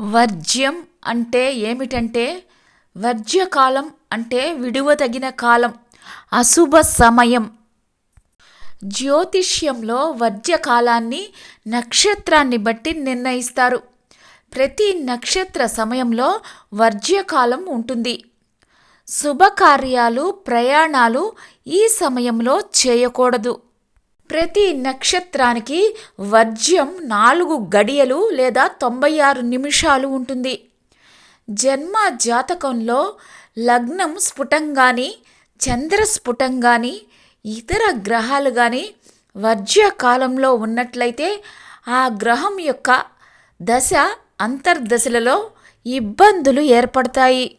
వర్జ్యం అంటే ఏమిటంటే వర్జ్యకాలం అంటే విడువదగిన కాలం అశుభ సమయం. జ్యోతిష్యంలో వర్జ్యకాలాన్ని నక్షత్రాన్ని బట్టి నిర్ణయిస్తారు. ప్రతి నక్షత్ర సమయంలో వర్జ్యకాలం ఉంటుంది. శుభకార్యాలు ప్రయాణాలు ఈ సమయంలో చేయకూడదు. ప్రతి నక్షత్రానికి వర్జ్యం నాలుగు గడియలు లేదా తొంభై ఆరు నిమిషాలు ఉంటుంది. జన్మ జాతకంలో లగ్నం స్ఫుటంగాని చంద్ర స్ఫుటంగాని ఇతర గ్రహాలు కానీ వర్జ్య కాలంలో ఉన్నట్లయితే ఆ గ్రహం యొక్క దశ అంతర్దశలలో ఇబ్బందులు ఏర్పడతాయి.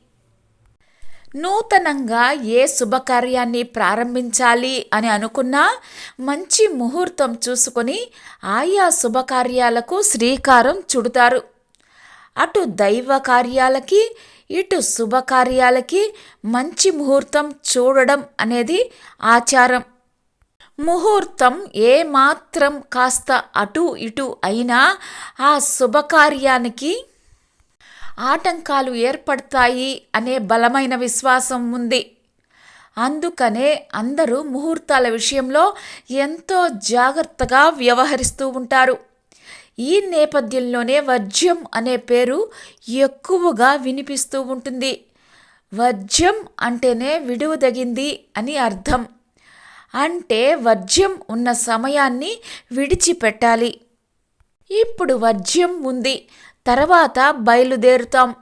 నూతనంగా ఏ శుభకార్యాన్ని ప్రారంభించాలి అని అనుకున్నా మంచి ముహూర్తం చూసుకొని ఆయా శుభకార్యాలకు శ్రీకారం చుడతారు. అటు దైవ కార్యాలకి ఇటు శుభకార్యాలకి మంచి ముహూర్తం చూడడం అనేది ఆచారం. ముహూర్తం ఏమాత్రం కాస్త అటు ఇటు అయినా ఆ శుభకార్యానికి ఆటంకాలు ఏర్పడతాయి అనే బలమైన విశ్వాసం ఉంది. అందుకనే అందరూ ముహూర్తాల విషయంలో ఎంతో జాగ్రత్తగా వ్యవహరిస్తూ ఉంటారు. ఈ నేపథ్యంలోనే వర్జ్యం అనే పేరు ఎక్కువగా వినిపిస్తూ ఉంటుంది. వర్జ్యం అంటేనే విడువదగింది అని అర్థం. అంటే వర్జ్యం ఉన్న సమయాన్ని విడిచిపెట్టాలి. ఇప్పుడు వర్జ్యం ఉంది. తర్వాత బయలుదేరుతాం.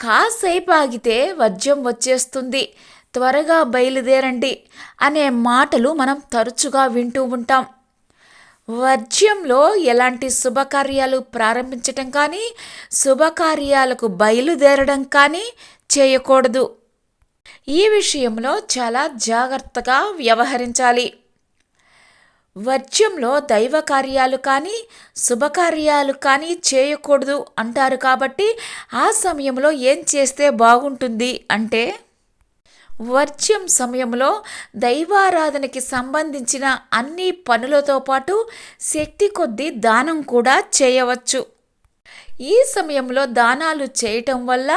కాసేపు ఆగితే వర్జ్యం వచ్చేస్తుంది. త్వరగా బయలుదేరండి అనే మాటలు మనం తరచుగా వింటూ ఉంటాం. వర్జ్యంలో ఎలాంటి శుభకార్యాలు ప్రారంభించటం కానీ శుభకార్యాలకు బయలుదేరడం కానీ చేయకూడదు. ఈ విషయంలో చాలా జాగ్రత్తగా వ్యవహరించాలి. వర్జ్యంలో దైవ కార్యాలు కానీ శుభకార్యాలు కానీ చేయకూడదు అంటారు కాబట్టి ఆ సమయంలో ఏం చేస్తే బాగుంటుంది అంటే వర్జ్యం సమయంలో దైవారాధనకి సంబంధించిన అన్ని పనులతో పాటు శక్తి కొద్దీ దానం కూడా చేయవచ్చు. ఈ సమయంలో దానాలు చేయటం వల్ల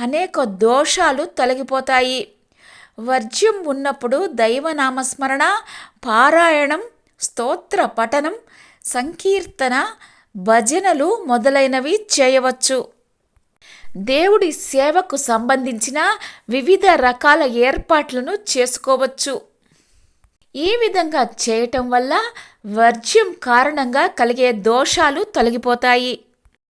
అనేక దోషాలు తొలగిపోతాయి. వర్జ్యం ఉన్నప్పుడు దైవనామస్మరణ పారాయణం స్తోత్ర పఠనం సంకీర్తన భజనలు మొదలైనవి చేయవచ్చు. దేవుడి సేవకు సంబంధించిన వివిధ రకాల ఏర్పాట్లను చేసుకోవచ్చు. ఈ విధంగా చేయటం వల్ల వర్జ్యం కారణంగా కలిగే దోషాలు తొలగిపోతాయి.